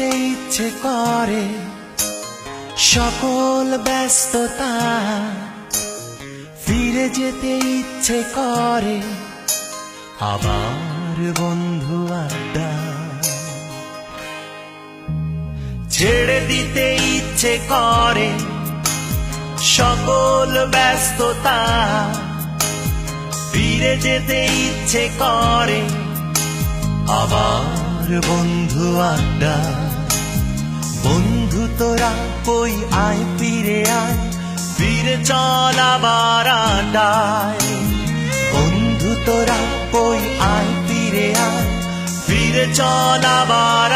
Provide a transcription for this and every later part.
ইচ্ছে করে। সকল ব্যস্ততা ফিরে যেতে ইচ্ছে করে। আবার বন্ধু আড্ডা। ছেড়ে দিতে ইচ্ছে করে। সকল ব্যস্ততা ফিরে যেতে ইচ্ছে করে। আবার বন্ধু আড্ডা। বন্ধু তোরা কই আয় ফিরে আয়, ফিরে চল আবার বন্ধু তোরা কই আয় ফিরে আয়, ফিরে চল আবার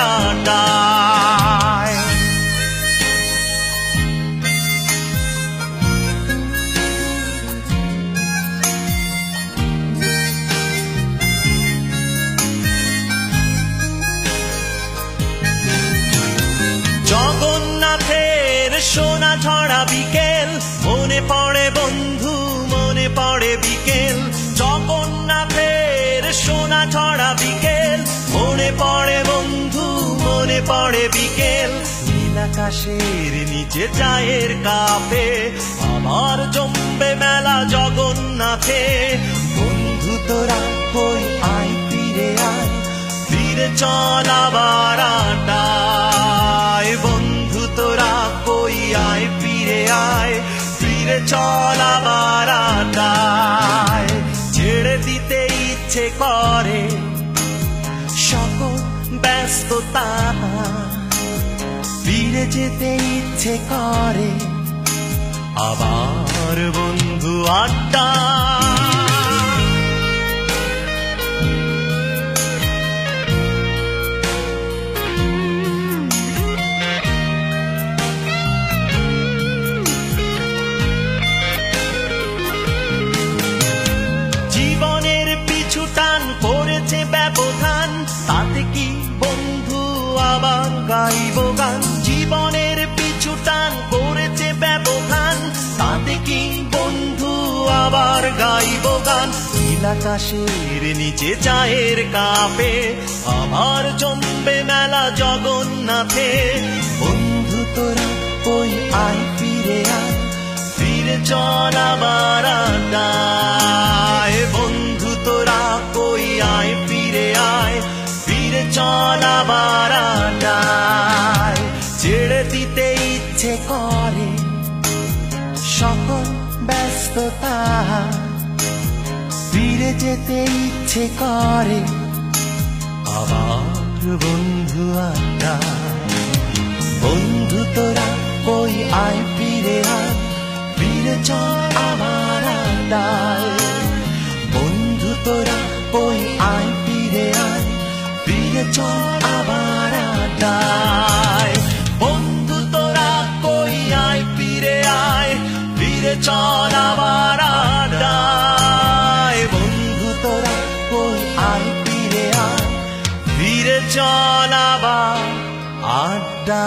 সোনা বিকেল, মনে পড়ে বন্ধু, মনে পড়ে বিকেল। জগন্নাথের সোনা ছড়া বিকেল, মনে পড়ে বন্ধু, মনে পড়ে বিকেল। নীলাকাশের নিচে চায়ের কাপে আমার জমবে মেলা জগন্নাথে। বন্ধু তোরা কই আয়, ফিরে আয়, ফিরে চল আবার ব্যস্ততা ফিরে যেতে ইচ্ছে করে। আবার বন্ধু আড্ডা। গাইব গান। জীবনের পিছু টান, করেছে ব্যবধান। তাতে কি বন্ধু আবার গাইব গান? নীলাকাশের নিচে চায়ের কাপে আবার জমবে মেলা জগন্নাথে। বন্ধু তোরা, ওই আয় ফিরে আয় ফিরে চল আবার আড্ডায় ইচ্ছে করে সকল ব্যস্ততা। ফিরে যেতে ইচ্ছে করে আবার বন্ধু আড্ডা। বন্ধু তোরা কই আয় ফিরে আয়, ফিরে চল আবার আড্ডায়। বন্ধু তোরা কই ফিরে চল আবার আড্ডায়। বন্ধু তোরা কই আয় ফিরে আয় ফিরে চল আড্ডা